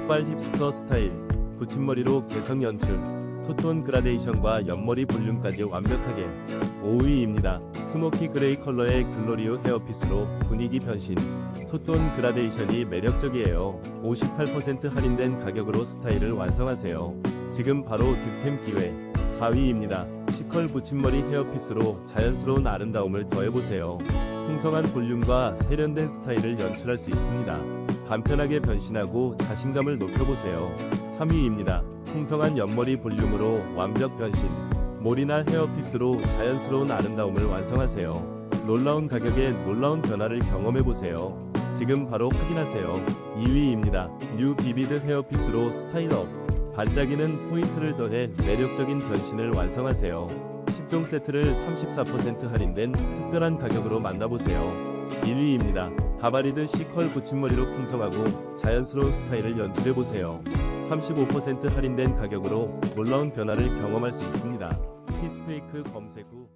흑발 힙스터 스타일, 붙임머리로 개성 연출, 투톤 그라데이션과 옆머리 볼륨까지 완벽하게 5위입니다. 스모키 그레이 컬러의 글로리오 헤어피스로 분위기 변신, 투톤 그라데이션이 매력적이에요. 58% 할인된 가격으로 스타일을 완성하세요. 지금 바로 득템 기회 4위입니다. 시컬 붙임머리 헤어피스로 자연스러운 아름다움을 더해보세요. 풍성한 볼륨과 세련된 스타일을 연출할 수 있습니다. 간편하게 변신하고 자신감을 높여보세요. 3위입니다. 풍성한 옆머리 볼륨으로 완벽 변신. 몰이나 헤어피스로 자연스러운 아름다움을 완성하세요. 놀라운 가격에 놀라운 변화를 경험해보세요. 지금 바로 확인하세요. 2위입니다. 뉴 비비드 헤어피스로 스타일업. 반짝이는 포인트를 더해 매력적인 변신을 완성하세요. 10종 세트를 34% 할인된 특별한 가격으로 만나보세요. 1위입니다. 가바리드 시컬 붙임머리로 풍성하고 자연스러운 스타일을 연출해보세요. 35% 할인된 가격으로 놀라운 변화를 경험할 수 있습니다. 히스페이크 검색 후